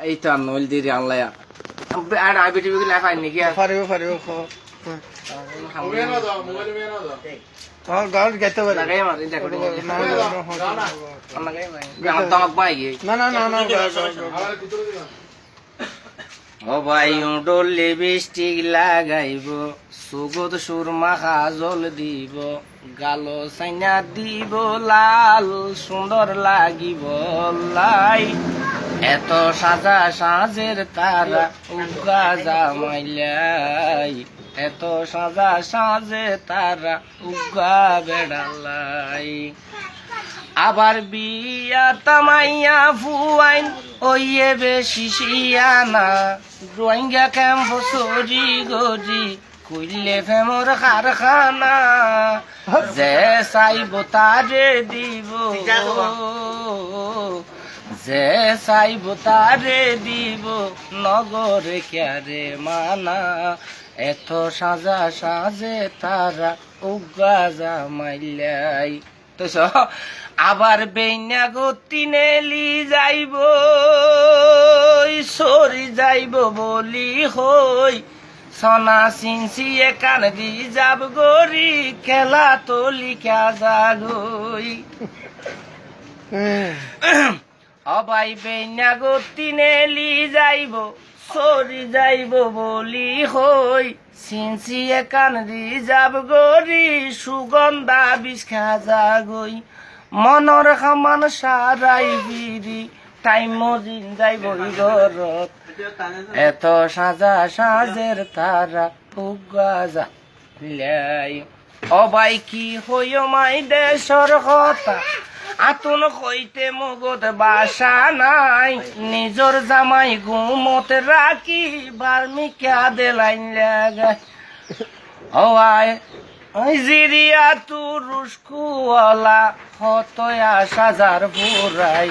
এই তো নইল আর বিগুলো পাই নাকি আর? পারিব। পারিব মার। এটা করে না পাই গিয়ে। না না না না ও ভাই উডলে বৃষ্টিক লাগাইব সুগত সুরমা কাজল দিব গাল সাইনা দিব লাল সুন্দর লাগিব লাই। এত সাজা সাজের তারা উগা জামাইলাই। এত সাজা সাজে তারা উগা বেড়ালাই। আবার বিয়া তামাইয়া ফুয়াইন, ওইয়ে বেশি শিয়ানা রোহিঙ্গা ক্যাম্প সরি গরি কুইলে ফেমর কারখানা। যে চাইব তারে দিব। যে চাইব তারে দিব নগরে ক্যারে মানা। এত সাজা সাজে তারা উগা জামাইলাই। তো আবার বেইনা গতি নেলি যাইব সরি যাইব বলি হই। সনা সিনসি একান দি যাব গরি খেলা তো লিখা যাগই। অবাই বেইনা গতি নেলি যাইব, সরি যাইব বলি হই। সিনসি একান দি যাব গরি সুগন্ধা বিষ খাজা গই। মনৰ সমান সাৰাই বিৰি টাইম মজিন যাইব ঘৰত। এত সাজা সাজের তারা যা লাই অবাই কি হইও মাই দেশর কথা আতুন কইতে মগত বাসা নাই। নিজর জামাই ঘুমত রাখি বার্মিকা দেলাইন লাগাই। ও আয় জিরিয়া তু রুস্কুওয়ালা হতয়া সাজার বুড়াই।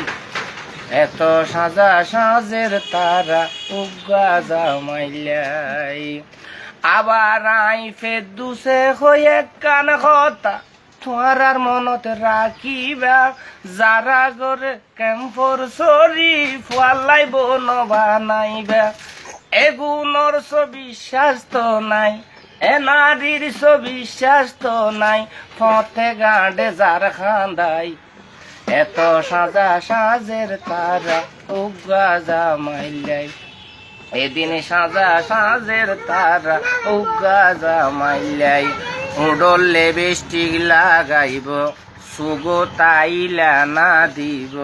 এত সাজা সাজের তারা উগা জামাইলাই আবার আই ফের দুসে হয়ে কান কথা তোমার মনত রাখিবা, যারা গরে কেম্পর সরি ফুয়ালাই বন বানাইবা। এগুণর বিশ্বাস তো নাই, এ নারীর বিশ্বাস তো নাই ফতে গাঁডে যার খান্দাই। এত সাজা সাজের তারা উগা জামাইলাই এদিন সাজা সাজের তারা উগা জামাইলাই উডলে বৃষ্টি লাগাইব, সুগো তাইলা না দিব,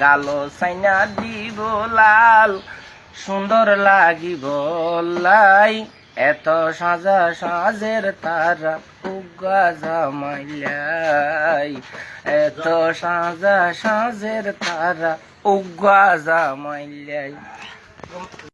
গালো সাইনা দিব, লাল সুন্দর লাগিব লাই। এত সাজা সাজের তারা উগা জামাইলাই। এত সাজা সাজের তারা উগা জামাইলাই।